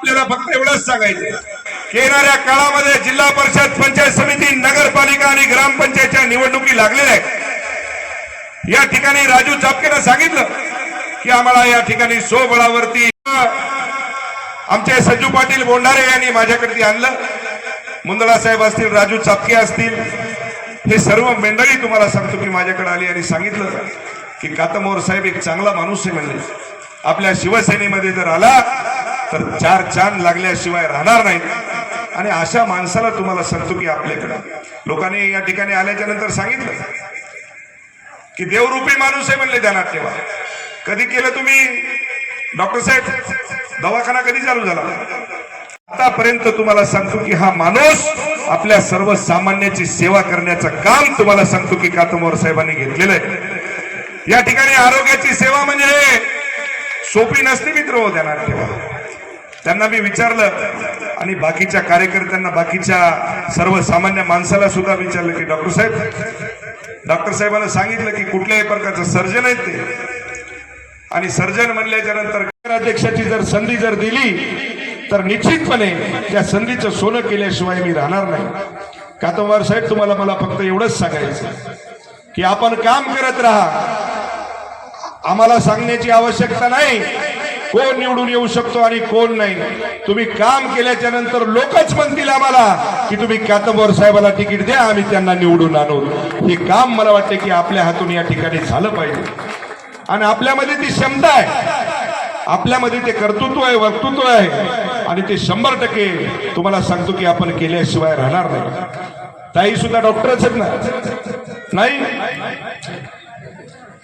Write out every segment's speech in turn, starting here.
आपल्याला फक्त एवढंच सांगायचं येणाऱ्या काळामध्ये जिल्हा परिषद पंचायत समिती नगरपालिका आणि ग्रामपंचायतच्या निवडणुकी लागलेल्या आहेत. या ठिकाणी राजू चापकेनं सांगितलं की आम्हाला या ठिकाणी स्वबळावरती आमचे संजू पाटील बोंडारे यांनी माझ्याकडे आणलं. मुंदडा साहेब असतील राजू चापके असतील हे सर्व मंडळी तुम्हाला सांगतो की माझ्याकडे आली आणि सांगितलं की कातमोर साहेब एक चांगला माणूस आहे म्हणजे आपल्या शिवसेनेमध्ये जर आला तर चार चांद लागल्याशिवाय राहणार नाही. आणि अशा माणसाला तुम्हाला सांगतो की? आपल्याकडं लोकांनी या ठिकाणी आल्याच्यानंतर सांगितलं की देवरूपी माणूस आहे म्हणले ध्यानात ठेवा. कधी केलं तुम्ही? डॉक्टर साहेब दवाखाना कधी चालू झाला? आतापर्यंत तुम्हाला सांगतो की हा माणूस आपल्या सर्वसामान्याची सेवा करण्याचं काम तुम्हाला सांगतो की कातमोर साहेबांनी घेतलेलं आहे. या ठिकाणी आरोग्याची सेवा म्हणजे सोपी नसते मित्र हो ध्यानात ठेवा. त्यांना मी विचारलं आणि बाकीच्या कार्यकर्त्यांना बाकीच्या सर्वसामान्य माणसाला सुद्धा विचारलं की डॉक्टर साहेब डॉक्टर साहेबांना सांगितलं की कुठल्याही प्रकारचं सर्जन आहेत ते. आणि सर्जन म्हणल्याच्या नंतर अध्यक्षाची जर संधी जर दिली तर निश्चितपणे त्या संधीचं सोनं केल्याशिवाय मी राहणार नाही. कातोबार साहेब तुम्हाला मला फक्त एवढंच सांगायचं की आपण काम करत राहा. आम्हाला सांगण्याची आवश्यकता नाही. कोण निवडून येऊ शकतो आणि कोण नाही? तुम्ही काम केल्याच्यानंतर लोकच म्हणतील आम्हाला की तुम्ही कातंबर साहेबाला तिकीट द्या आम्ही त्यांना निवडून आणू हे काम मला वाटते की आपल्या हातून या ठिकाणी झालं पाहिजे. आणि आपल्यामध्ये ती क्षमता आहे. आपल्यामध्ये ते कर्तृत्व आहे वक्तृत्व आहे. आणि ते शंभर टक्के तुम्हाला सांगतो की आपण केल्याशिवाय राहणार नाही. ताई सुद्धा डॉक्टरच आहेत ना? नाही?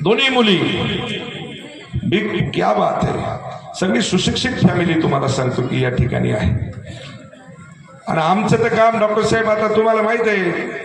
दोन्ही मुली. क्या बात आहे सगळी सुशिक्षित फॅमिली तुम्हाला सांगतो की या ठिकाणी आहे. आणि आमचं तर काम डॉक्टर साहेब आता तुम्हाला माहीत आहे